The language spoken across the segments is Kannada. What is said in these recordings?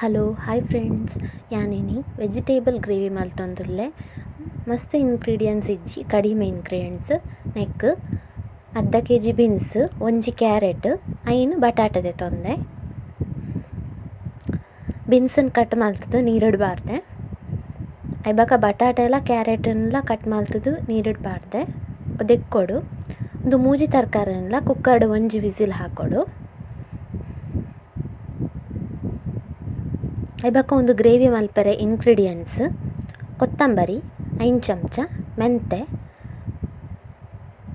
Hello, hi friends. ಯಾನೇನಿ vegetable gravy ಮಲ್ತೊಂದುಲ್ಲೆ ಮಸ್ತ್ ಇನ್ಗ್ರೀಡಿಯೆಂಟ್ಸ್ ಇಜ್ಜಿ, ಕಡಿಮೆ ಇನ್ಗ್ರೀಡಿಯೆಂಟ್ಸ್ ನೆಕ್ ಅರ್ಧ ಕೆ ಜಿ ಬೀನ್ಸ್ ಒಂಜಿ ಕ್ಯಾರೆಟ್ ಐನು ಬಟಾಟದೆ ತೊಂದೆ. ಬೀನ್ಸನ್ನು ಕಟ್ ಮಲ್ತುದು ನೀರಿಡಬಾರ್ದೆ ಐಬಾಕ ಬಟಾಟೆ ಎಲ್ಲ ಕ್ಯಾರೆಟನ್ನೆಲ್ಲ ಕಟ್ ಮಾಲ್ತದ ನೀರಿಡಬಾರ್ದೆ ದೆಕ್ಕೊಡು ಒಂದು ಮೂಜಿ ತರಕಾರಿನೆಲ್ಲ ಕುಕ್ಕರ್ಡ್ ಒಂಜಿ ವಿಸಿಲ್ ಹಾಕೊಡು. ಐಬಾಕ ಒಂದು ಗ್ರೇವಿ ಮಲ್ಪರೆ ಇನ್ಗ್ರೀಡಿಯೆಂಟ್ಸ್ ಕೊತ್ತಂಬರಿ ಐನ್ ಚಮಚ, ಮೆಂತೆ,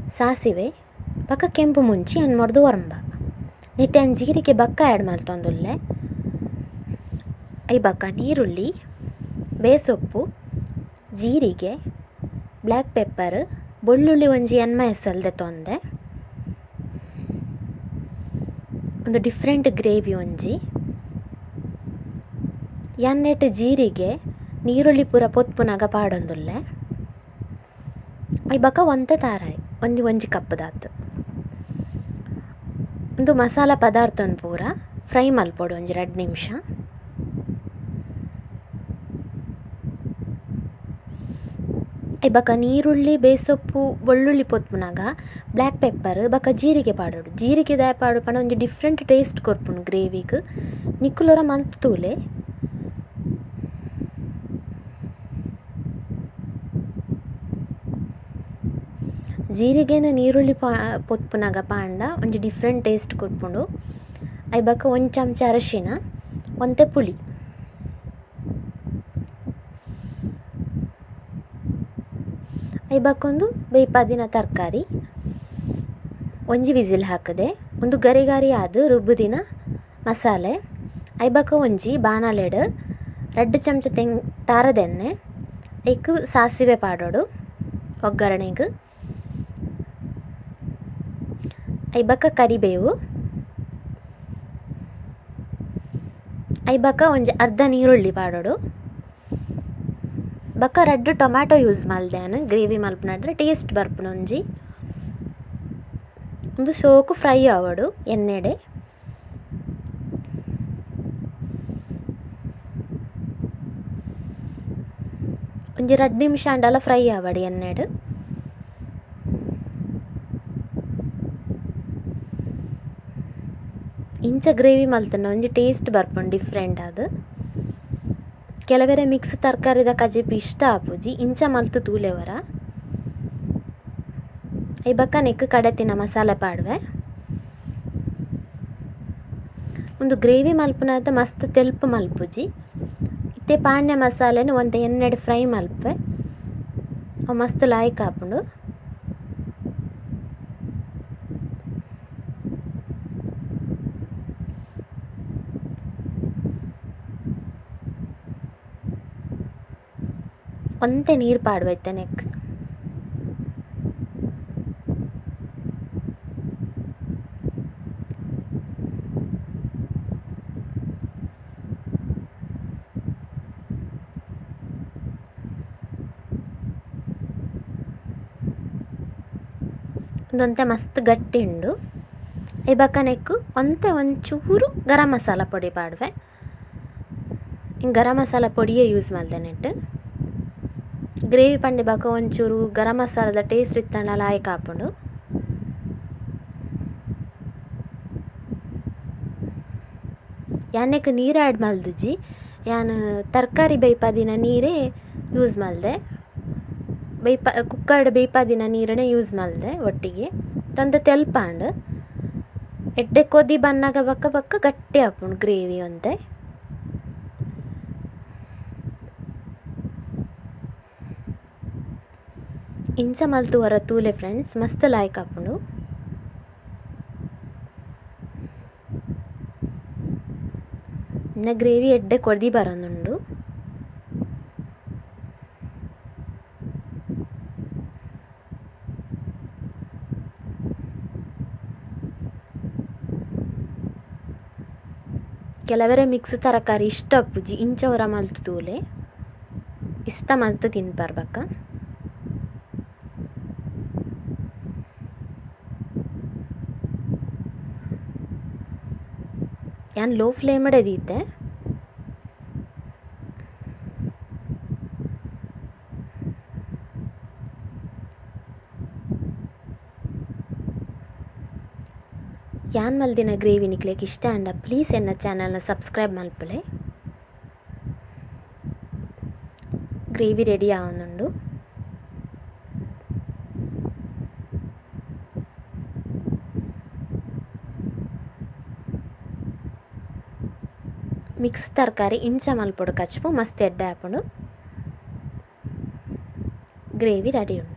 ಸಾಸಿವೆ ಬಕ್ಕ ಕೆಂಪು ಮುಂಚಿ ಎನ್ಮೊಡ್ದು ಒರಂಬ. ನೆಟ್ಟೆ ಅನ್ ಜೀರಿಗೆ, ಬಕ್ಕ ಆ್ಯಡ್ ಮಾಡ್ತೊಂದುಲ್ಲೆ. ಐ ಬಕ್ಕ ನೀರುಳ್ಳಿ, ಬೇಸೊಪ್ಪು, ಜೀರಿಗೆ, ಬ್ಲ್ಯಾಕ್ ಪೆಪ್ಪರ್, ಬೆಳ್ಳುಳ್ಳಿ ಒಂಜಿ ಎನ್ಮ ಹೆಸಲ್ದೆ ತೊಂದೆ. ಒಂದು ಡಿಫ್ರೆಂಟ್ ಗ್ರೇವಿ ಒಂಜಿ. ಯಾನ್ನೆಟ್ ಜೀರಿಗೆ, ನೀರುಳ್ಳಿ ಪೂರ ಪೊತ್ಪುನಗ ಪಾಡೊಂದುಲ್ಲೆ. ಬಕ ಒಂತೆ ತಾರಾಯಿ ಒಂಜಿ ಒಂಜಿ ಕಪ್ಪದಾತ. ಉಂದು ಮಸಾಲ ಪದಾರ್ಥನ್ ಪೂರ, ಫ್ರೈ ಮಲ್ಪೊಡು ಒಂಜಿ ಎರಡು ನಿಮಿಷ. ಐಬಕ ನೀರುಳ್ಳಿ, ಬೇಸೊಪ್ಪು ಬೆಳ್ಳುಳ್ಳಿ ಪೊತ್ಪುನಗ ಬ್ಲ್ಯಾಕ್ ಪೆಪ್ಪರ್ ಬೊಕ ಜೀರಿಗೆ ಪಾಡೋಡು. ಜೀರಿಗೆ ದಯ ಪಾಡು ಪಂಡ ಒಂಜಿ ಡಿಫ್ರೆಂಟ್ ಟೇಸ್ಟ್ ಕೊರ್ಪುಂಡು ಗ್ರೇವಿಗ್. ಮಂತ್ ಮಲ್ತೂಲೆ. ಜೀರಿಗೆನ್ ನೀರುಳ್ಳಿ ಪಾ, ಪೊತ್ಪುನಗ ಪಾಂಡ, ಒಂಜಿ ಡಿಫ್ರೆಂಟ್ ಟೇಸ್ಟ್ ಕೊರ್ಪುಂಡು ಐಬಕ ಒಂಜಿ ಚಮಚ ಅರಶಿನ ಒಂತೆ ಪುಳಿ ಐಬಕೊಂದು ಬೇಯ್ಪಾದಿನ ತರಕಾರಿ, ಒಂಜಿ ವಿಸಿಲ್ ಹಾಕದೆ, ಒಂದು ಗರಿ ಗರಿ ಆದ್ ರುಬ್ಬುದಿನ ಮಸಾಲೆ, ಐಬಕ ಒಂಜಿ ಬಾಣಲೆಡ್ ರೆಡ್ ಚಮಚ ತೆಂಗ್ ತಾರದೆಣ್ಣೆ ಐಕ್ ಸಾಸಿವೆ ಪಾಡೋಡು, ಒಗ್ಗರಣೆಗ್. ಐಬಕ ಕರಿಬೇವು. ಐಬಕ ಒಂಜಿ ಅರ್ಧ ನೀರುಳ್ಳಿ ಪಾಡೋಡು. ಬಕ್ಕ ರೆಡ್ ಟೊಮ್ಯಾಟೊ ಯೂಸ್ ಮಲ್ದೆನ್ ಗ್ರೇವಿ ಮಲ್ಪನಾದ್ರೆ ಟೇಸ್ಟ್ ಬರ್ಪುನ ಒಂಜಿ. ಉಂದು ಸೋಕು ಫ್ರೈ ಆವಡು ಎಣ್ಣೆಡೆ. ಒಂಜಿ ರೆಡ್ ನಿಮಿಷ ಅಂಡಲ ಫ್ರೈ ಆವಡು ಎಣ್ಣೆಡ್. ಇಂಚ ಗ್ರೇವಿ ಮಲ್ತನ ಒಂಜಿ ಟೇಸ್ಟ್ ಬರ್ಪುಂಡು ಡಿಫ್ರೆಂಟ್ ಅದು ಕೆಲವೆರೆ ಮಿಕ್ಸ್ ತರಕಾರಿದ ಕಜೆಪಿ ಇಷ್ಟ ಆಪುಜಿ, ಇಂಚ ಮಲ್ತು ತೂಲೆವರ ಐ ಬಕ್ಕ ನೆಕ್ ಕಡೆತಿನ ಮಸಾಲೆ ಪಾಡುವೆ. ಒಂದು ಗ್ರೇವಿ ಮಲ್ಪುನದ ಮಸ್ತ್ ತೆಲ್ಪು ಮಲ್ಪುಜಿ. ಇತ್ತೆ ಪಾಂಡ್ಯ ಮಸಾಲೆನ್ ಒಂದು ಎನ್ನೆಡೆ ಫ್ರೈ ಮಲ್ಪೆ ಅವು ಮಸ್ತ್ ಲಾಯ್ಕ್ ಆಪುಂಡು. ಒಂತೆ ನೀರು ಪಾಡ್ವೆತ್ತೆ ನೆಕ್ಕ್ ಉಂದೊಂತೆ ಮಸ್ತ್ ಗಟ್ಟಿ ಉಂಡು. ಐಬಕ್ಕ ನೆಕ್ಕ್ ಒಂತೆ ಒಂಚೂರು ಗರಂ ಮಸಾಲ ಪೊಡಿ ಪಾಡ್ವೆ. ಗರಂ ಮಸಾಲ ಪೊಡಿಯೇ ಯೂಸ್ ಮಲ್ದೆ ನೆಟ್ ಗ್ರೇವಿ ಪಂಡೆ ಬಕ ಒಂಚೂರು ಗರಂ ಮಸಾಲದ ಟೇಸ್ಟ್ ಇತ್ತಂಡ ಲಾಯಕ್ ಆಪುಂಡು ಯಾನೆಕ್ ನೀರು ಆ್ಯಡ್ ಮಲ್ದಿಜ್ಜಿ ಯಾನ್ ತರಕಾರಿ ಬೇಯ್ಪಾದಿನ ನೀರೇ ಯೂಸ್ ಮಲ್ದೆ ಬೇಯ್ಪ, ಕುಕ್ಕರ್ಡ್ ಬೇಯ್ಪಾದಿನ ನೀರನ್ನೇ ಯೂಸ್ ಮಲ್ದೆ ಒಟ್ಟಿಗೆ. ತಂದ ತೆಲ್ಪಾಂಡ್. ಎಡ್ಡೆ ಕೊದಿ ಬನ್ನಗ ಬಕ್ಕ ಬಕ್ಕ ಗಟ್ಟಿ ಆಪುಂಡು ಗ್ರೇವಿ ಒಂತೆ ಇಂಚ ಮಲ್ತುವರ ತೂಲೆ ಫ್ರೆಂಡ್ಸ್ ಮಸ್ತ್ ಲಾಯ್ಕ್ ಆಪುಂಡು ಇನ್ನ ಗ್ರೇವಿ ಎಡ್ಡೆ ಕೊಡ್ದಿ ಬರೊಂದುಂಡು ಕೆಲವೆರೆ ಮಿಕ್ಸ್ ತರಕಾರಿ ಇಷ್ಟ ಅಪ್ಪುಜಿ ಇಂಚ ಒರ ಮಲ್ತ್ ತೂಲೆ. ಇಷ್ಟ ಮಲ್ತು ತಿನ್ಪಾರ್ ഞാൻ ലോ ഫ്ലെയിമോടെ ഇതീത്തെ ಯಾನ್ ಮಲ್ದಿನ ಗ್ರೇವಿ ನಿಕ್ಲಿಕ್ಕೆ ಇಷ್ಟ ಅಂಡ ಪ್ಲೀಸ್ ಎನ್ನ ಚಾನಲ್ನ ಸಬ್ಸ್ಕ್ರೈಬ್ ಮಲ್ಪಳೆ ಗ್ರೇವಿ ರೆಡಿ ಆವನುಂಡು. ಮಿಕ್ಸ್ ತರಕಾರಿ ಇಂಚ ಮಲ್ಪೊಡು ಕಚ್ಪು ಮಸ್ತ್ ಎಡ್ಡೆ ಆಪುಂಡು ಗ್ರೇವಿ ರೆಡಿ ಉಂಡು